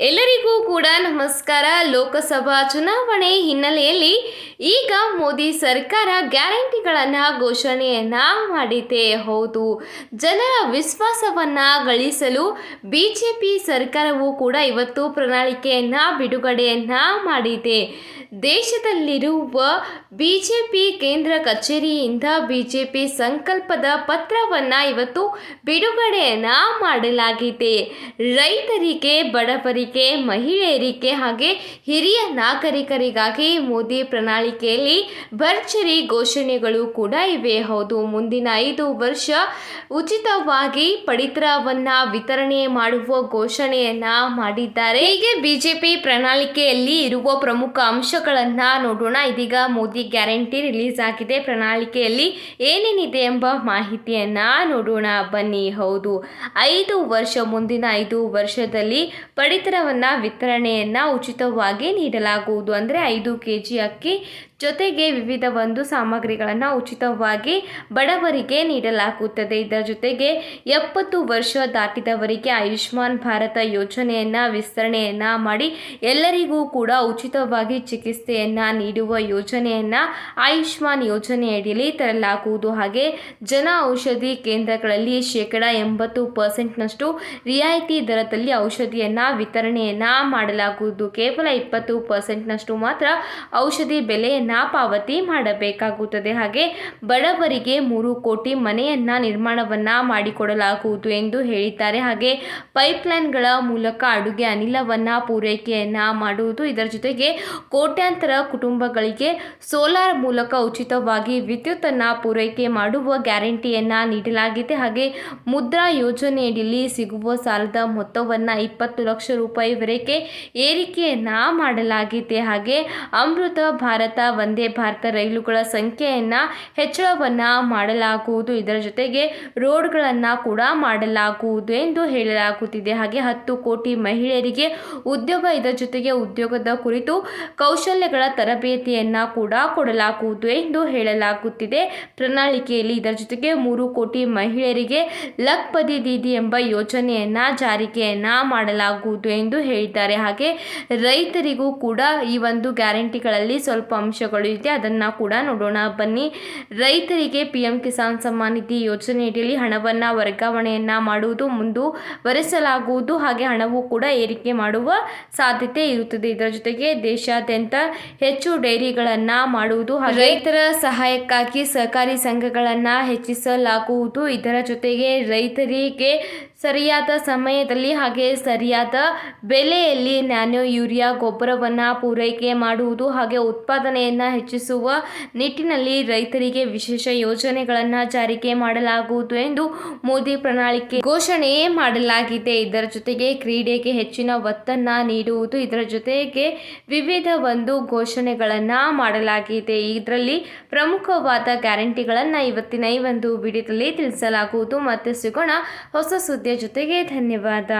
ಎಲ್ಲರಿಗೂ ಕೂಡ ನಮಸ್ಕಾರ. ಲೋಕಸಭಾ ಚುನಾವಣೆ ಹಿನ್ನೆಲೆಯಲ್ಲಿ ಈಗ ಮೋದಿ ಸರ್ಕಾರ ಗ್ಯಾರಂಟಿಗಳನ್ನು ಘೋಷಣೆಯನ್ನ ಮಾಡಿದೆ ಹೌದು. ಜನರ ವಿಶ್ವಾಸವನ್ನ ಗಳಿಸಲು ಬಿ ಜೆ ಪಿ ಸರ್ಕಾರವು ಕೂಡ ಇವತ್ತು ಪ್ರಣಾಳಿಕೆಯನ್ನ, ಬಿಡುಗಡೆಯನ್ನ ಮಾಡಿದೆ. ದೇಶದಲ್ಲಿರುವ ಬಿ ಜೆ ಪಿ ಕೇಂದ್ರ ಕಚೇರಿಯಿಂದ ಬಿ ಜೆ ಪಿ ಸಂಕಲ್ಪದ ಪತ್ರವನ್ನ ಇವತ್ತು ಬಿಡುಗಡೆಯನ್ನ ಮಾಡಲಾಗಿದೆ. ರೈತರಿಗೆ ಬಡವರಿಗೆ ಮಹಿಳೆಯರಿಗೆ ಹಾಗೆ ಹಿರಿಯ ನಾಗರಿಕರಿಗಾಗಿ ಮೋದಿ ಪ್ರಣಾಳಿಕೆಯಲ್ಲಿ ಭರ್ಜರಿ ಘೋಷಣೆಗಳು ಕೂಡ ಇವೆ. ಹೌದು, ಮುಂದಿನ ಐದು ವರ್ಷ ಉಚಿತವಾಗಿ ಪಡಿತರವನ್ನ ವಿತರಣೆ ಮಾಡುವ ಘೋಷಣೆಯನ್ನ ಮಾಡಿದ್ದಾರೆ. ಹೀಗೆ ಬಿಜೆಪಿ ಪ್ರಣಾಳಿಕೆಯಲ್ಲಿ ಇರುವ ಪ್ರಮುಖ ಅಂಶಗಳನ್ನ ನೋಡೋಣ. ಇದೀಗ ಮೋದಿ ಗ್ಯಾರಂಟಿ ರಿಲೀಸ್ ಆಗಿದೆ. ಪ್ರಣಾಳಿಕೆಯಲ್ಲಿ ಏನೇನಿದೆ ಎಂಬ ಮಾಹಿತಿಯನ್ನ ನೋಡೋಣ ಬನ್ನಿ. ಹೌದು, ಐದು ವರ್ಷ, ಮುಂದಿನ ಐದು ವರ್ಷದಲ್ಲಿ ಪಡಿತರವನ್ನ ವಿತರಣೆಯನ್ನು ಉಚಿತವಾಗಿ ನೀಡಲಾಗುವುದು. ಅಂದರೆ ಐದು ಕೆ ಜಿ ಅಕ್ಕಿ ಜೊತೆಗೆ ವಿವಿಧ ಒಂದು ಸಾಮಗ್ರಿಗಳನ್ನು ಉಚಿತವಾಗಿ ಬಡವರಿಗೆ ನೀಡಲಾಗುತ್ತದೆ. ಇದರ ಜೊತೆಗೆ ಎಪ್ಪತ್ತು ವರ್ಷ ದಾಟಿದವರಿಗೆ ಆಯುಷ್ಮಾನ್ ಭಾರತ ಯೋಜನೆಯನ್ನು ವಿಸ್ತರಣೆಯನ್ನು ಮಾಡಿ ಎಲ್ಲರಿಗೂ ಕೂಡ ಉಚಿತವಾಗಿ ಚಿಕಿತ್ಸೆಯನ್ನು ನೀಡುವ ಯೋಜನೆಯನ್ನು ಆಯುಷ್ಮಾನ್ ಯೋಜನೆಯಡಿಯಲ್ಲಿ ತರಲಾಗುವುದು. ಹಾಗೆ ಜನ ಔಷಧಿ ಕೇಂದ್ರಗಳಲ್ಲಿ ಶೇಕಡ ಎಂಬತ್ತು ಪರ್ಸೆಂಟ್ನಷ್ಟು ರಿಯಾಯಿತಿ ದರದಲ್ಲಿ ಔಷಧಿಯನ್ನು ವಿತರಣೆಯನ್ನು ಮಾಡಲಾಗುವುದು. ಕೇವಲ ಇಪ್ಪತ್ತು ಪರ್ಸೆಂಟ್ನಷ್ಟು ಮಾತ್ರ ಔಷಧಿ ಬೆಲೆಯನ್ನು ಪಾವತಿ ಮಾಡಬೇಕಾಗುತ್ತದೆ. ಹಾಗೆ ಬಡವರಿಗೆ ಮೂರು ಕೋಟಿ ಮನೆಯನ್ನ ನಿರ್ಮಾಣವನ್ನ ಮಾಡಿಕೊಡಲಾಗುವುದು ಎಂದು ಹೇಳಿದ್ದಾರೆ. ಹಾಗೆ ಪೈಪ್ಲೈನ್ಗಳ ಮೂಲಕ ಅಡುಗೆ ಅನಿಲವನ್ನ ಪೂರೈಕೆಯನ್ನು ಮಾಡುವುದು, ಇದರ ಜೊತೆಗೆ ಕೋಟ್ಯಾಂತರ ಕುಟುಂಬಗಳಿಗೆ ಸೋಲಾರ್ ಮೂಲಕ ಉಚಿತವಾಗಿ ವಿದ್ಯುತ್ತನ್ನು ಪೂರೈಕೆ ಮಾಡುವ ಗ್ಯಾರಂಟಿಯನ್ನ ನೀಡಲಾಗಿದೆ. ಹಾಗೆ ಮುದ್ರಾ ಯೋಜನೆಯಡಿಯಲ್ಲಿ ಸಿಗುವ ಸಾಲದ ಮೊತ್ತವನ್ನು ಇಪ್ಪತ್ತು ಲಕ್ಷ ರೂಪಾಯಿವರೆಗೆ ಏರಿಕೆಯನ್ನ ಮಾಡಲಾಗಿದೆ. ಹಾಗೆ ಅಮೃತ ಭಾರತ ವಂದೇ ಭಾರತ ರೈಲುಗಳ ಸಂಖ್ಯೆಯನ್ನು ಹೆಚ್ಚಳವನ್ನು ಮಾಡಲಾಗುವುದು. ಇದರ ಜೊತೆಗೆ ರೋಡ್ಗಳನ್ನು ಕೂಡ ಮಾಡಲಾಗುವುದು ಎಂದು ಹೇಳಲಾಗುತ್ತಿದೆ. ಹಾಗೆ ಹತ್ತು ಕೋಟಿ ಮಹಿಳೆಯರಿಗೆ ಉದ್ಯೋಗ, ಇದರ ಜೊತೆಗೆ ಉದ್ಯೋಗದ ಕುರಿತು ಕೌಶಲ್ಯಗಳ ತರಬೇತಿಯನ್ನು ಕೂಡ ಕೊಡಲಾಗುವುದು ಎಂದು ಹೇಳಲಾಗುತ್ತಿದೆ. ಪ್ರಣಾಳಿಕೆಯಲ್ಲಿ ಇದರ ಜೊತೆಗೆ ಮೂರು ಕೋಟಿ ಮಹಿಳೆಯರಿಗೆ ಲಕ್ಪದಿ ದೀದಿ ಎಂಬ ಯೋಜನೆಯನ್ನು ಜಾರಿಗೆಯನ್ನು ಮಾಡಲಾಗುವುದು ಎಂದು ಹೇಳಿದ್ದಾರೆ. ಹಾಗೆ ರೈತರಿಗೂ ಕೂಡ ಈ ಒಂದು ಗ್ಯಾರಂಟಿಗಳಲ್ಲಿ ಸ್ವಲ್ಪ ಅಂಶಗಳು ಇದೆ, ಅದನ್ನು ಕೂಡ ನೋಡೋಣ. ಬನ್ನಿ, ರೈತರಿಗೆ ಪಿ ಎಂ ಕಿಸಾನ್ ಸಮ್ಮಾನ್ ನಿಧಿ ಯೋಜನೆಯಡಿಯಲ್ಲಿ ಹಣವನ್ನು ವರ್ಗಾವಣೆಯನ್ನ ಮಾಡುವುದು ಮುಂದುವರೆಸಲಾಗುವುದು. ಹಾಗೆ ಹಣವು ಕೂಡ ಏರಿಕೆ ಮಾಡುವ ಸಾಧ್ಯತೆ ಇರುತ್ತದೆ. ಇದರ ಜೊತೆಗೆ ದೇಶಾದ್ಯಂತ ಹೆಚ್ಚು ಡೈರಿಗಳನ್ನು ಮಾಡುವುದು ರೈತರ ಸಹಾಯಕ್ಕಾಗಿ ಸಹಕಾರಿ ಸಂಘಗಳನ್ನು ಹೆಚ್ಚಿಸಲಾಗುವುದು. ಇದರ ಜೊತೆಗೆ ರೈತರಿಗೆ ಸರಿಯಾದ ಸಮಯದಲ್ಲಿ ಹಾಗೆ ಸರಿಯಾದ ಬೆಲೆಯಲ್ಲಿ ನ್ಯಾನೋ ಯೂರಿಯಾ ಗೊಬ್ಬರವನ್ನು ಪೂರೈಕೆ ಮಾಡುವುದು ಹಾಗೆ ಉತ್ಪಾದನೆಯನ್ನು ಹೆಚ್ಚಿಸುವ ನಿಟ್ಟಿನಲ್ಲಿ ರೈತರಿಗೆ ವಿಶೇಷ ಯೋಜನೆಗಳನ್ನು ಜಾರಿಗೆ ಮಾಡಲಾಗುವುದು ಎಂದು ಮೋದಿ ಪ್ರಣಾಳಿಕೆ ಘೋಷಣೆ ಮಾಡಲಾಗಿದೆ. ಇದರ ಜೊತೆಗೆ ಕ್ರೀಡೆಗೆ ಹೆಚ್ಚಿನ ಒತ್ತನ್ನು ನೀಡುವುದು ಇದರ ಜೊತೆಗೆ ವಿವಿಧ ಒಂದು ಘೋಷಣೆಗಳನ್ನು ಮಾಡಲಾಗಿದೆ. ಇದರಲ್ಲಿ ಪ್ರಮುಖವಾದ ಗ್ಯಾರಂಟಿಗಳನ್ನು ಇವತ್ತಿನ ಈ ಒಂದು ವಿಡಿಯೋದಲ್ಲಿ ತಿಳಿಸಲಾಗುವುದು. ಮತ್ತೆ ಸಿಗೋಣ ಹೊಸ ಸುದ್ದಿಯ ಜೊತೆಗೆ. ಧನ್ಯವಾದ.